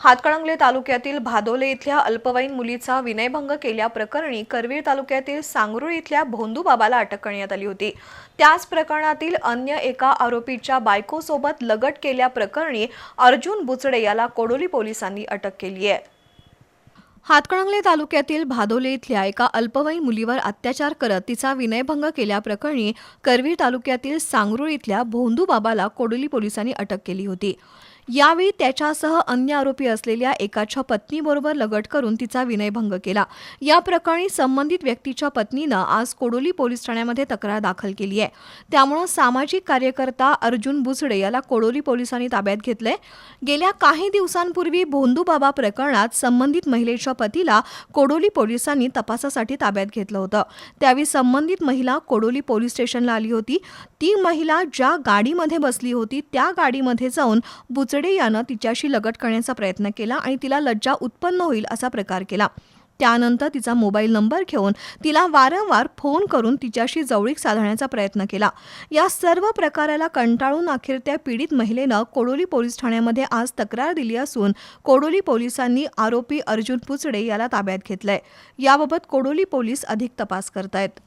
हातकणंगले तालुक्यातील भादोले इथल्या अल्पवयीन मुलीचा विनयभंग केल्याप्रकरणी करवीर तालुक्यातील सांगरूळ इथल्या भोंदूबाबाला अटक करण्यात आली होती. त्याच प्रकरणातील अन्य एका आरोपीच्या बायकोसोबत लगट केल्याप्रकरणी अर्जुन बुचडे याला कोडोली पोलिसांनी अटक केली आहे. हातकणंगले तालुक्यातील भादोले इथल्या एका अल्पवयीन मुलीवर अत्याचार करत तिचा विनयभंग केल्याप्रकरणी करवीर तालुक्यातील सांगरूळ इथल्या भोंदूबाबाला कोडोली पोलिसांनी अटक केली होती. यावेळी त्याच्यासह अन्य आरोपी असलेल्या एकाच्या पत्नीबरोबर लगट करून तिचा विनयभंग केला. या प्रकरणी संबंधित व्यक्तीच्या पत्नीनं आज कोडोली पोलीस ठाण्यामध्ये तक्रार दाखल केली आहे. त्यामुळं सामाजिक कार्यकर्ता अर्जुन बुसडे याला कोडोली पोलिसांनी ताब्यात घेतलंय. गेल्या काही दिवसांपूर्वी भोंदूबाबा प्रकरणात संबंधित महिलेच्या पतीला कोडोली पोलिसांनी तपासासाठी ताब्यात घेतलं होतं. त्यावेळी संबंधित महिला कोडोली पोलीस स्टेशनला आली होती. ती महिला ज्या गाडीमध्ये बसली होती त्या गाडीमध्ये जाऊन बुचडे यानं तिच्याशी लगट करण्याचा प्रयत्न केला आणि तिला लज्जा उत्पन्न होईल असा प्रकार केला. त्यानंतर तिचा मोबाईल नंबर घेऊन तिला वारंवार फोन करून तिच्याशी जवळीक साधण्याचा प्रयत्न केला. या सर्व प्रकाराला कंटाळून अखेर त्या पीडित महिलेनं कोडोली पोलीस ठाण्यामध्ये आज तक्रार दिली असून कोडोली पोलिसांनी आरोपी अर्जुन पुचडे याला ताब्यात घेतलंय. याबाबत कोडोली पोलीस अधिक तपास करतायत.